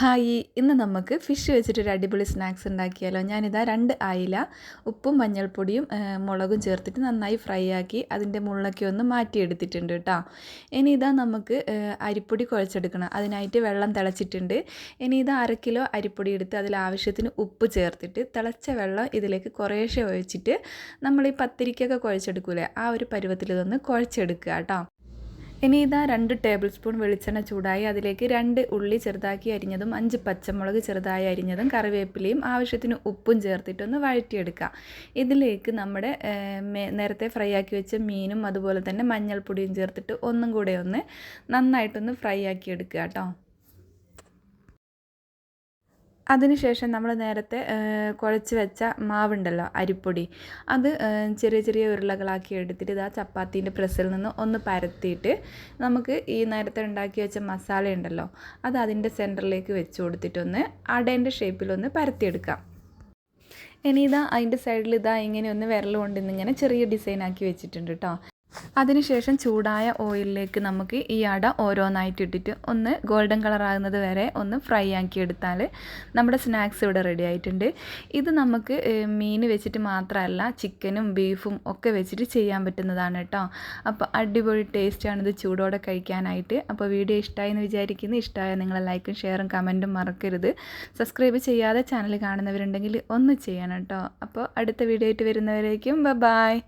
Hi. ഇന്ന് നമുക്ക് fish വെച്ചിട്ട് ഒരു അടിപൊളി സ്നാക്സ് ഉണ്ടാക്കിയാലോ? ഞാനിതാ രണ്ട് അയില ഉപ്പും മഞ്ഞൾപ്പൊടിയും മുളകും ചേർത്തിട്ട് നന്നായി ഫ്രൈ ആക്കി അതിന്റെ മുള്ളൊക്കെ ഒന്ന് മാറ്റിയെടുത്തിട്ടുണ്ട് കേട്ടോ ഇനി ഇതാ നമുക്ക് അരിപ്പൊടി കുഴച്ചെടുക്കണം. അതിനായിട്ട് വെള്ളം തിളച്ചിട്ടുണ്ട്. ഇനി ഇത് അര കിലോ അരിപ്പൊടി എടുത്ത് അതിൽ ആവശ്യത്തിന് ഉപ്പ് ചേർത്തിട്ട് തിളച്ച വെള്ളം ഇതിലേക്ക് കുറേശ്ശെ ഒഴിച്ചിട്ട് നമ്മൾ ഈ പത്തിരിക്കൊക്കെ കുഴച്ചെടുക്കൂലേ? ആ ഒരു പരുവത്തിൽ ഇതൊന്ന് കുഴച്ചെടുക്കുക കേട്ടോ ഇനി ഇതാ രണ്ട് ടേബിൾ സ്പൂൺ വെളിച്ചെണ്ണ ചൂടായി അതിലേക്ക് രണ്ട് ഉള്ളി ചെറുതാക്കി അരിഞ്ഞതും അഞ്ച് പച്ചമുളക് ചെറുതായി അരിഞ്ഞതും കറിവേപ്പിലയും ആവശ്യത്തിന് ഉപ്പും ചേർത്തിട്ടൊന്ന് വഴറ്റിയെടുക്കുക. ഇതിലേക്ക് നമ്മുടെ നേരത്തെ ഫ്രൈ ആക്കി വെച്ച മീനും അതുപോലെ തന്നെ മഞ്ഞൾപ്പൊടിയും ചേർത്തിട്ട് ഒന്നും കൂടെ ഒന്ന് നന്നായിട്ടൊന്ന് ഫ്രൈ ആക്കി എടുക്കുക കേട്ടോ. അതിനുശേഷം നമ്മൾ നേരത്തെ കുഴച്ച് വെച്ച മാവുണ്ടല്ലോ അരിപ്പൊടി. അത് ചെറിയ ചെറിയ ഉരുളകളാക്കി എടുത്തിട്ട് ഇത് ആ ചപ്പാത്തീന്റെ പ്രസ്സിൽ നിന്ന് ഒന്ന് പരത്തിയിട്ട് നമുക്ക് ഈ നേരത്തെ ഉണ്ടാക്കി വെച്ച മസാല ഉണ്ടല്ലോ അത് അതിന്റെ സെന്ററിലേക്ക് വെച്ച് കൊടുത്തിട്ടൊന്ന് അടേന്റെ ഷേപ്പിലൊന്ന് പരത്തിയെടുക്കാം. ഇനി ഇതാ അതിന്റെ സൈഡിൽ ഇതാ ഇങ്ങനെ ഒന്ന് വിരൽ കൊണ്ട് ഇങ്ങനെ ചെറിയ ഡിസൈൻ ആക്കി വെച്ചിട്ടുണ്ട് കേട്ടോ അതിനുശേഷം ചൂടായ ഓയിലിലേക്ക് നമുക്ക് ഈ അട ഓരോന്നായിട്ട് ഇട്ടിട്ട് ഒന്ന് ഗോൾഡൻ കളർ ആകുന്നത് വരെ ഒന്ന് ഫ്രൈ ആക്കി എടുത്താൽ നമ്മുടെ സ്നാക്സ് ഇവിടെ റെഡി ആയിട്ടുണ്ട്. ഇത് നമുക്ക് മീൻ വെച്ചിട്ട് മാത്രമല്ല ചിക്കനും ബീഫും ഒക്കെ വെച്ചിട്ട് ചെയ്യാൻ പറ്റുന്നതാണ് കേട്ടോ അപ്പോൾ അടിപൊളി ടേസ്റ്റാണ് ഇത് ചൂടോടെ കഴിക്കാനായിട്ട്. അപ്പോൾ വീഡിയോ ഇഷ്ടമായി എന്ന് വിചാരിക്കുന്നു. ഇഷ്ടമായ നിങ്ങൾ ലൈക്കും ഷെയറും കമന്റും മറക്കരുത്. സബ്സ്ക്രൈബ് ചെയ്യാതെ ചാനൽ കാണുന്നവരുണ്ടെങ്കിൽ ഒന്ന് ചെയ്യണം കേട്ടോ അപ്പോൾ അടുത്ത വീഡിയോ ആയിട്ട് വരുന്നവരേക്കും ബ ബായ്